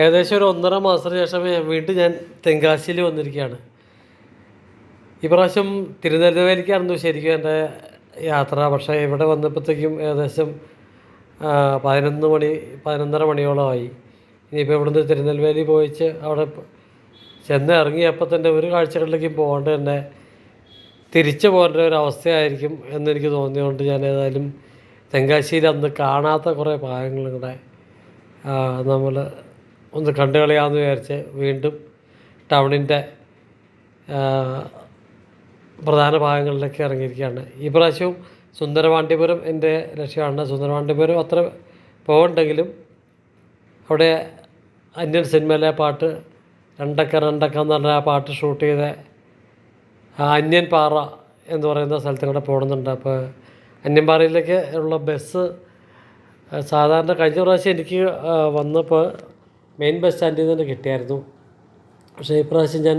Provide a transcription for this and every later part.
ഏകദേശം ഒരു ഒന്നര മാസത്തിന് ശേഷം വീണ്ടും ഞാൻ തെങ്കാശിയിൽ വന്നിരിക്കുകയാണ്. ഈ പ്രാവശ്യം തിരുനെൽവേലിക്കായിരുന്നു ശരിക്കും എന്റെ യാത്ര. പക്ഷേ ഇവിടെ വന്നപ്പോഴത്തേക്കും ഏകദേശം പതിനൊന്ന് മണി പതിനൊന്നര മണിയോളമായി ഇനിയിപ്പോൾ ഇവിടുന്ന് തിരുനെൽവേലി പോയിച്ച് അവിടെ ചെന്ന് ഇറങ്ങിയപ്പോൾ തന്നെ ഒരു കാഴ്ചകളിലേക്കും പോകാണ്ട് തന്നെ തിരിച്ചു പോകേണ്ട ഒരു അവസ്ഥയായിരിക്കും എന്നെനിക്ക് തോന്നിയതുകൊണ്ട് ഞാൻ ഏതായാലും തെങ്കാശിയിൽ അന്ന് കാണാത്ത കുറേ ഭാഗങ്ങളും കൂടെ നമ്മൾ ഒന്ന് കണ്ടു കളയാമെന്ന് വിചാരിച്ച് വീണ്ടും ടൗണിന്റെ പ്രധാന ഭാഗങ്ങളിലേക്ക് ഇറങ്ങിയിരിക്കുകയാണ്. ഈ പ്രാവശ്യവും സുന്ദരവാണ്ടിപുരം എന്റെ ലക്ഷ്യമാണ്. സുന്ദരവാണ്ടിപുരം അത്ര പോകണ്ടെങ്കിലും അവിടെ അന്യൻ സിനിമയിലെ പാട്ട് രണ്ടക്ക രണ്ടക്ക എന്ന് പറഞ്ഞ ആ പാട്ട് ഷൂട്ട് ചെയ്ത അന്യൻ പാറ എന്ന് പറയുന്ന സ്ഥലത്തും കൂടെ പോകണമെന്നുണ്ട്. അപ്പോൾ അന്യൻപാറയിലേക്ക് ഉള്ള ബസ് സാധാരണ കഴിഞ്ഞ പ്രാവശ്യം എനിക്ക് വന്നപ്പോൾ മെയിൻ ബസ് സ്റ്റാൻഡിൽ നിന്ന് തന്നെ കിട്ടിയായിരുന്നു. പക്ഷേ ഇപ്രാവശ്യം ഞാൻ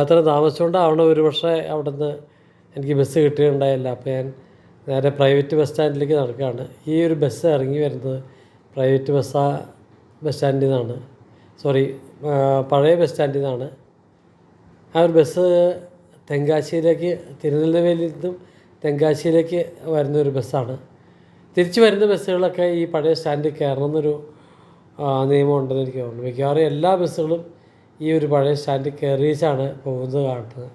അത്ര താമസിച്ചുകൊണ്ടാവണം ഒരു പക്ഷേ അവിടെ നിന്ന് എനിക്ക് ബസ് കിട്ടിയിട്ടുണ്ടായില്ല അപ്പോൾ ഞാൻ നേരെ പ്രൈവറ്റ് ബസ് സ്റ്റാൻഡിലേക്ക് നടക്കുകയാണ്. ഈ ഒരു ബസ് ഇറങ്ങി വരുന്നത് പ്രൈവറ്റ് ബസ് ബസ് സ്റ്റാൻഡിൽ നിന്നാണ്. സോറി പഴയ ബസ് സ്റ്റാൻഡിൽ നിന്നാണ്. ആ ഒരു ബസ് തെങ്കാശിയിലേക്ക് തിരുനെൽവേലിയിൽ നിന്നും തെങ്കാശിയിലേക്ക് വരുന്ന ഒരു ബസ്സാണ് തിരിച്ചു വരുന്ന ബസ്സുകളൊക്കെ ഈ പഴയ സ്റ്റാൻഡിൽ കയറണമെന്നൊരു ആ, നിയമം ഉണ്ടെന്ന് എനിക്ക് തോന്നുന്നു. മിക്കവാറും എല്ലാ ബസ്സുകളും ഈ ഒരു പഴയ സ്റ്റാൻഡിൽ കയറിയിച്ചാണ് പോകുന്നത് കാണുന്നത്.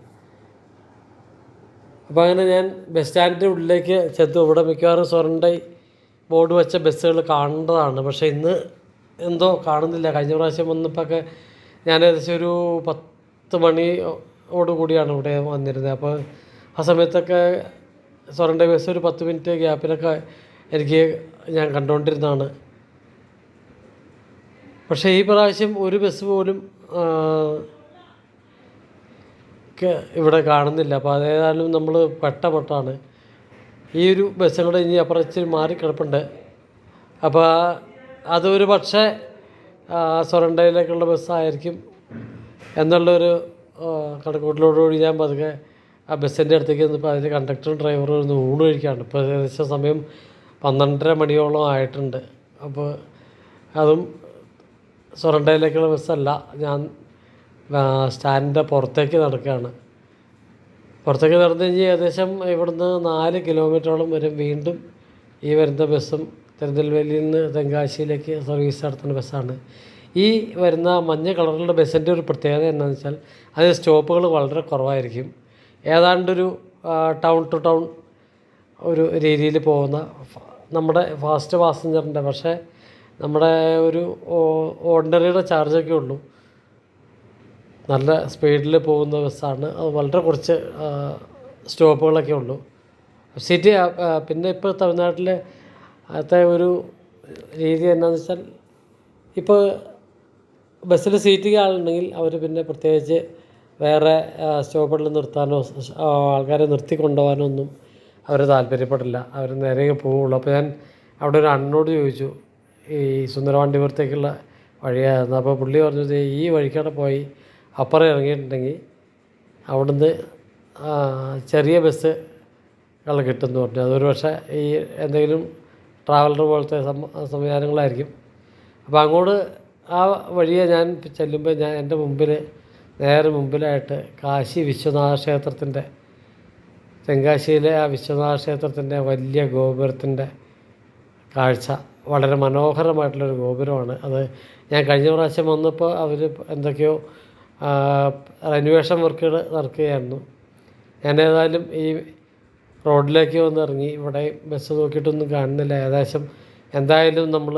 അപ്പോൾ അങ്ങനെ ഞാൻ ബസ് സ്റ്റാൻഡിന്റെ ഉള്ളിലേക്ക് ചെത്തു ഇവിടെ മിക്കവാറും സ്വരണ്ടൈ ബോർഡ് വെച്ച ബസ്സുകൾ കാണേണ്ടതാണ് പക്ഷേ ഇന്ന് എന്തോ കാണുന്നില്ല. കഴിഞ്ഞ പ്രാവശ്യം വന്നപ്പോൾ ഒക്കെ ഞാൻ ഏകദേശം ഒരു പത്ത് മണിയോട് കൂടിയാണ് ഇവിടെ വന്നിരുന്നത്. അപ്പോൾ ആ സമയത്തൊക്കെ സ്വരണ്ടൈ ബസ് ഒരു പത്ത് മിനിറ്റ് ഗ്യാപ്പിലൊക്കെ എനിക്ക് ഞാൻ കണ്ടുകൊണ്ടിരുന്നതാണ്. പക്ഷേ ഈ പ്രാവശ്യം ഒരു ബസ് പോലും ഇവിടെ കാണുന്നില്ല. അപ്പോൾ അതേതായാലും നമ്മൾ പെട്ടപ്പെട്ടാണ് ഈ ഒരു ബസ്സും കൂടെ ഇനി അപ്പുറച്ച് മാറിക്കിടപ്പുണ്ട് മാറി കിടപ്പുണ്ട്. അപ്പോൾ അതൊരു പക്ഷേ സൊറണ്ടയിലേക്കുള്ള ബസ്സായിരിക്കും എന്നുള്ളൊരു കണക്കൂട്ടിലോടുകൂടി ഞാൻ പതുക്കെ ആ ബസ്സിന്റെ അടുത്തേക്ക് നിന്നപ്പോൾ അതിന്റെ കണ്ടക്ടറും ഡ്രൈവറും ഒന്ന് ഊണ് കഴിക്കുകയാണ് ഇപ്പോൾ ഏകദേശം സമയം പന്ത്രണ്ടര മണിയോളം ആയിട്ടുണ്ട്. അപ്പോൾ അതും സൊറണ്ടയിലേക്കുള്ള ബസ്സല്ല. ഞാൻ സ്റ്റാൻഡിന്റെ പുറത്തേക്ക് നടക്കുകയാണ് പുറത്തേക്ക് നടന്നു കഴിഞ്ഞ് ഏകദേശം ഇവിടുന്ന് നാല് കിലോമീറ്ററോളം വരും. വീണ്ടും ഈ വരുന്ന ബസ്സും തിരുനെൽവേലിയിൽ നിന്ന് തെങ്കാശിയിലേക്ക് സർവീസ് നടത്തുന്ന ബസ്സാണ്. ഈ വരുന്ന മഞ്ഞ കളറിലുള്ള ബസ്സിന്റെ ഒരു പ്രത്യേകത എന്താണെന്ന് വെച്ചാൽ അതിന് സ്റ്റോപ്പുകൾ വളരെ കുറവായിരിക്കും. ഏതാണ്ടൊരു ടൗൺ ടു ടൗൺ ഒരു രീതിയിൽ പോകുന്ന നമ്മുടെ ഫാസ്റ്റ് പാസഞ്ചറിന്റെ പക്ഷേ നമ്മുടെ ഒരു ഓർഡിനറിയുടെ ചാർജൊക്കെ ഉള്ളൂ. നല്ല സ്പീഡിൽ പോകുന്ന ബസ്സാണ്. അത് വളരെ കുറച്ച് സ്റ്റോപ്പുകളൊക്കെ ഉള്ളൂ. സിറ്റി പിന്നെ ഇപ്പോൾ തമിഴ്നാട്ടിലെ അകത്തെ ഒരു രീതി എന്നാന്ന് വെച്ചാൽ ഇപ്പോൾ ബസ്സിൽ സീറ്റിംഗ് ആളുണ്ടെങ്കിൽ അവർ പിന്നെ പ്രത്യേകിച്ച് വേറെ സ്റ്റോപ്പുകളിൽ നിർത്താനോ ആൾക്കാരെ നിർത്തി കൊണ്ടുപോകാനോ ഒന്നും അവർ താല്പര്യപ്പെടില്ല. അവർ നേരെ പോവുള്ളൂ. അപ്പോൾ ഞാൻ അവിടെ ഒരു അണ്ണനോട് ചോദിച്ചു ഈ സുന്ദരവാണ്ടിപുരത്തേക്കുള്ള വഴിയായിരുന്നു അപ്പോൾ പുള്ളി പറഞ്ഞത് ഈ വഴിക്കൂടെ പോയി അപ്പുറം ഇറങ്ങിയിട്ടുണ്ടെങ്കിൽ അവിടുന്ന് ചെറിയ ബസ്സുകൾ കിട്ടുമെന്ന് പറഞ്ഞു. അതൊരു പക്ഷേ ഈ എന്തെങ്കിലും ട്രാവലർ പോലത്തെ സംവിധാനങ്ങളായിരിക്കും. അപ്പോൾ അങ്ങോട്ട് ആ വഴിയെ ഞാൻ ചെല്ലുമ്പോൾ ഞാൻ എന്റെ മുമ്പിൽ നേരെ മുമ്പിലായിട്ട് കാശി വിശ്വനാഥ ക്ഷേത്രത്തിന്റെ തെങ്കാശിയിലെ ആ വിശ്വനാഥ ക്ഷേത്രത്തിന്റെ വലിയ ഗോപുരത്തിന്റെ കാഴ്ച. വളരെ മനോഹരമായിട്ടുള്ളൊരു ഗോപുരമാണ്. അത് ഞാൻ കഴിഞ്ഞ പ്രാവശ്യം വന്നപ്പോൾ അവർ എന്തൊക്കെയോ റെനുവേഷൻ വർക്കുകൾ നടക്കുകയായിരുന്നു. ഞാൻ ഏതായാലും ഈ റോഡിലേക്ക് വന്ന് ഇറങ്ങി ഇവിടെ ബസ് നോക്കിയിട്ടൊന്നും കാണുന്നില്ല. ഏകദേശം എന്തായാലും നമ്മൾ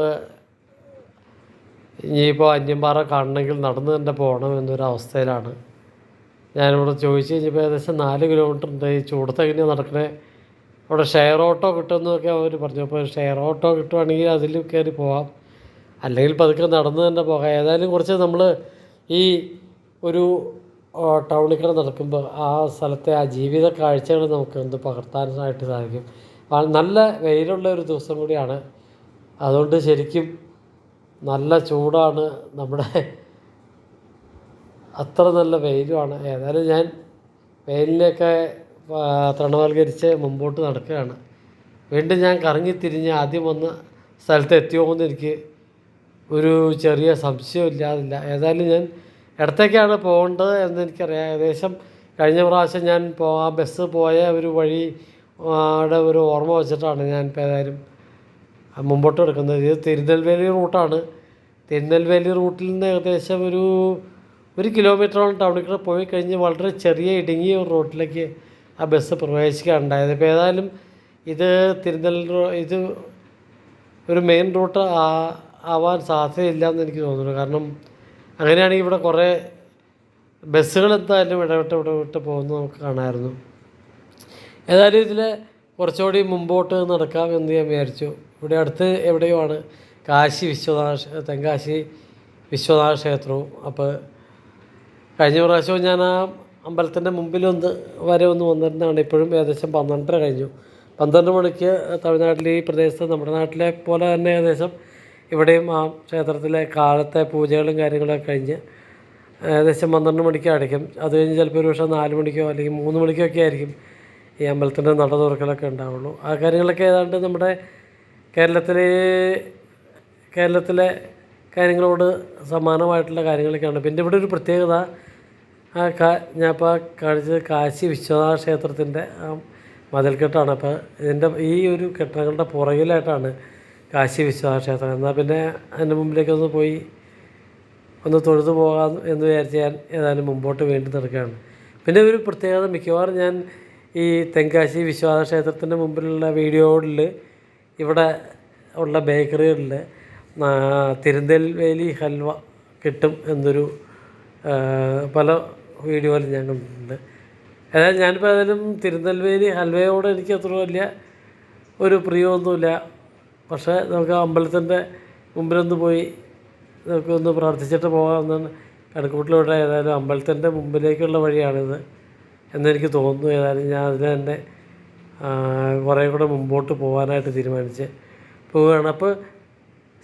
ഇനിയിപ്പോൾ അന്യംപാറ കാണണമെങ്കിൽ നടന്ന് തന്നെ പോകണം എന്നൊരവസ്ഥയിലാണ് ഞാനിവിടെ ചോദിച്ചു കഴിഞ്ഞപ്പോൾ ഏകദേശം നാല് കിലോമീറ്റർ ഈ ചൂടത്ത് നടക്കണേ? അവിടെ ഷെയർ ഓട്ടോ കിട്ടുമെന്നൊക്കെ അവർ പറഞ്ഞു. അപ്പോൾ ഷെയർ ഓട്ടോ കിട്ടുവാണെങ്കിൽ അതിൽ കയറി പോവാം. അല്ലെങ്കിൽ പതുക്കെ നടന്ന് തന്നെ പോകാം. ഏതായാലും കുറച്ച് നമ്മൾ ഈ ഒരു ടൗണിൽ കൂടെ നടക്കുമ്പോൾ ആ സ്ഥലത്തെ ആ ജീവിത കാഴ്ചകൾ നമുക്ക് ഒന്ന് പകർത്താനായിട്ട് സാധിക്കും. നല്ല വെയിലുള്ള ഒരു ദിവസം കൂടിയാണ്. അതുകൊണ്ട് ശരിക്കും നല്ല ചൂടാണ് നമ്മുടെ അത്ര നല്ല വെയിലുമാണ്. ഏതായാലും ഞാൻ വെയിലിനെയൊക്കെ തൃണവൽക്കരിച്ച് മുമ്പോട്ട് നടക്കുകയാണ്. വീണ്ടും ഞാൻ കറങ്ങിത്തിരിഞ്ഞ് ആദ്യം വന്ന സ്ഥലത്ത് എത്തിയോ എന്ന് എനിക്ക് ഒരു ചെറിയ സംശയം ഇല്ലാതില്ല. ഏതായാലും ഞാൻ ഇടത്തേക്കാണ് പോകേണ്ടത് എന്ന് എനിക്കറിയാം. ഏകദേശം കഴിഞ്ഞ പ്രാവശ്യം ഞാൻ പോ ആ ബസ് പോയ ഒരു വഴി ടെ ഒരു ഓർമ്മ വെച്ചിട്ടാണ് ഞാൻ ഇപ്പോൾ ഏതായാലും മുമ്പോട്ട് എടുക്കുന്നത് ഇത് തിരുനെൽവേലി റൂട്ടാണ്. തിരുനെൽവേലി റൂട്ടിൽ നിന്ന് ഏകദേശം ഒരു ഒരു കിലോമീറ്ററോളം ടൗണിൽ കൂടെ പോയി കഴിഞ്ഞ് വളരെ ചെറിയ ഇടുങ്ങിയ ഒരു റോട്ടിലേക്ക് ആ ബസ് പ്രവേശിക്കുകയുണ്ടായത് ഇപ്പോൾ ഏതായാലും ഇത് തിരുനെല്ലി ഇത് ഒരു മെയിൻ റൂട്ട് ആവാൻ സാധ്യതയില്ല എന്ന് എനിക്ക് തോന്നുന്നു. കാരണം അങ്ങനെയാണെങ്കിൽ ഇവിടെ കുറേ ബസ്സുകൾ എന്തായാലും ഇടവിട്ട് ഇടവിട്ട് പോകുന്നത് നമുക്ക് കാണാമായിരുന്നു. ഏതായാലും ഇതിൽ കുറച്ചുകൂടി മുമ്പോട്ട് നടക്കാം എന്ന് ഞാൻ വിചാരിച്ചു. ഇവിടെ അടുത്ത് എവിടെയോ ആണ് കാശി വിശ്വനാഥ തെങ്കാശി വിശ്വനാഥ ക്ഷേത്രവും. അപ്പോൾ കഴിഞ്ഞ പ്രാവശ്യവും ഞാൻ ആ അമ്പലത്തിന്റെ മുമ്പിലൊന്ന് വരെ ഒന്ന് വന്നിരുന്നതാണ്. ഇപ്പോഴും ഏകദേശം പന്ത്രണ്ടര കഴിഞ്ഞു. പന്ത്രണ്ട് മണിക്ക് തമിഴ്നാട്ടിലെ ഈ പ്രദേശത്ത് നമ്മുടെ നാട്ടിലെ പോലെ തന്നെ ഏകദേശം ഇവിടെയും ആ ക്ഷേത്രത്തിലെ കാലത്തെ പൂജകളും കാര്യങ്ങളൊക്കെ കഴിഞ്ഞ് ഏകദേശം പന്ത്രണ്ട് മണിക്ക് അടയ്ക്കും. അത് കഴിഞ്ഞ് ചിലപ്പോൾ ഒരു പക്ഷേ നാല് മണിക്കോ അല്ലെങ്കിൽ മൂന്ന് മണിക്കോ ഒക്കെ ആയിരിക്കും ഈ അമ്പലത്തിന്റെ നട തുറക്കലൊക്കെ ഉണ്ടാവുള്ളൂ. ആ കാര്യങ്ങളൊക്കെ ഏതാണ്ട് നമ്മുടെ കേരളത്തിലെ കേരളത്തിലെ കാര്യങ്ങളോട് സമാനമായിട്ടുള്ള കാര്യങ്ങളൊക്കെയാണ്. പിന്നെ ഇവിടെ ഒരു പ്രത്യേകത ആ കാ ഞാൻ ഇപ്പോൾ കാശി വിശ്വനാഥ ക്ഷേത്രത്തിന്റെ ആ മതിൽക്കെട്ടാണ്. അപ്പോൾ ഇതിന്റെ ഈ ഒരു കെട്ടിടങ്ങളുടെ പുറകിലായിട്ടാണ് കാശി വിശ്വനാഥ ക്ഷേത്രം. എന്നാൽ പിന്നെ അതിന്റെ മുമ്പിലേക്കൊന്ന് പോയി ഒന്ന് തൊഴുതു പോകാം എന്ന് വിചാരിച്ച് ഞാൻ ഏതായാലും മുമ്പോട്ട് വീണ്ടും നടക്കുകയാണ്. പിന്നെ ഒരു പ്രത്യേകത മിക്കവാറും ഞാൻ ഈ തെങ്കാശി വിശ്വനാഥ ക്ഷേത്രത്തിന്റെ മുമ്പിലുള്ള വീഡിയോകളിൽ ഇവിടെ ഉള്ള ബേക്കറികളിൽ തിരുനെൽവേലി ഹൽവ കിട്ടും എന്നൊരു പല വീഡിയോയിലും ഞാൻ കണ്ടിട്ടുണ്ട് അതായത് ഞാനിപ്പോൾ ഏതായാലും തിരുനെൽവേലി ഹൽവയോട് എനിക്ക് അത്ര വലിയ ഒരു പ്രിയമൊന്നുമില്ല. പക്ഷേ നമുക്ക് അമ്പലത്തിന്റെ മുമ്പിലൊന്ന് പോയി നമുക്കൊന്ന് പ്രാർത്ഥിച്ചിട്ട് പോകാമെന്നാണ് കണക്കൂട്ടിലൂടെ ഏതായാലും അമ്പലത്തിന്റെ മുമ്പിലേക്കുള്ള വഴിയാണിത് എന്നെനിക്ക് തോന്നുന്നു. ഏതായാലും ഞാൻ അതിന് തന്നെ കുറേ കൂടെ മുമ്പോട്ട് പോകാനായിട്ട് തീരുമാനിച്ച് പോവുകയാണ്. അപ്പോൾ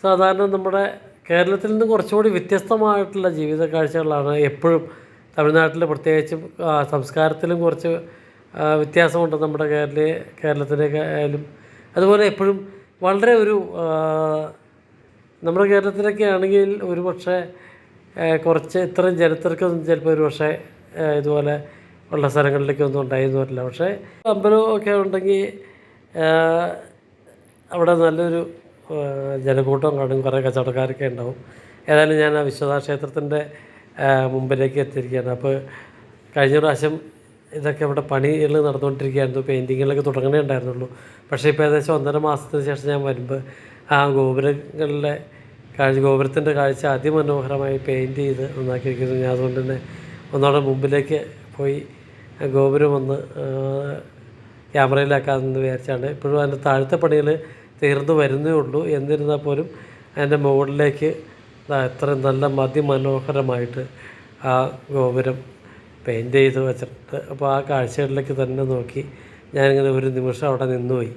സാധാരണ നമ്മുടെ കേരളത്തിൽ നിന്ന് കുറച്ചുകൂടി വ്യത്യസ്തമായിട്ടുള്ള ജീവിത കാഴ്ചകളാണ് എപ്പോഴും തമിഴ്നാട്ടിൽ പ്രത്യേകിച്ചും സംസ്കാരത്തിലും കുറച്ച് വ്യത്യാസമുണ്ട് നമ്മുടെ കേരള കേരളത്തിലേക്ക് ആയാലും. അതുപോലെ എപ്പോഴും വളരെ ഒരു നമ്മുടെ കേരളത്തിലൊക്കെ ആണെങ്കിൽ ഒരു പക്ഷേ കുറച്ച് ഇത്രയും ജനത്തിരക്കൊന്നും ചിലപ്പോൾ ഒരു പക്ഷേ ഇതുപോലെ ഉള്ള സ്ഥലങ്ങളിലേക്കൊന്നും ഉണ്ടായിരുന്നു വരില്ല പക്ഷേ അമ്പലം ഒക്കെ ഉണ്ടെങ്കിൽ അവിടെ നല്ലൊരു ജനക്കൂട്ടം കാണും. കുറേ കച്ചവടക്കാരൊക്കെ ഉണ്ടാവും. ഏതായാലും ഞാൻ ആ വിശ്വനാഥ ക്ഷേത്രത്തിന്റെ മുമ്പിലേക്ക് എത്തിയിരിക്കുകയാണ്. അപ്പോൾ കഴിഞ്ഞ പ്രാവശ്യം ഇതൊക്കെ ഇവിടെ പണികൾ നടന്നുകൊണ്ടിരിക്കുകയായിരുന്നു. പെയിന്റിങ്ങുകളൊക്കെ തുടങ്ങണേ ഉണ്ടായിരുന്നുള്ളൂ. പക്ഷേ ഇപ്പോൾ ഏകദേശം ഒന്നര മാസത്തിന് ശേഷം ഞാൻ വരുമ്പോൾ ആ ഗോപുരങ്ങളിലെ കാഴ്ച ഗോപുരത്തിന്റെ കാഴ്ച അതിമനോഹരമായി പെയിന്റ് ചെയ്ത് നന്നാക്കിയിരിക്കുന്നു. ഞാൻ അതുകൊണ്ട് തന്നെ ഒന്നോടെ മുമ്പിലേക്ക് പോയി ഗോപുരം ഒന്ന് ക്യാമറയിലാക്കാമെന്ന് വിചാരിച്ചാണ്. ഇപ്പോഴും അതിന്റെ താഴത്തെ പണികൾ തീർന്നു വരുന്നേ ഉള്ളൂ. എന്നിരുന്നാൽ പോലും അതിന്റെ മുകളിലേക്ക് ഇത്രയും നല്ല മതിമനോഹരമായിട്ട് ആ ഗോപുരം പെയിന്റ് ചെയ്ത് വെച്ചിട്ടുണ്ട്. അപ്പോൾ ആ കാഴ്ചകളിലേക്ക് തന്നെ നോക്കി ഞാനിങ്ങനെ ഒരു നിമിഷം അവിടെ നിന്നുപോയി.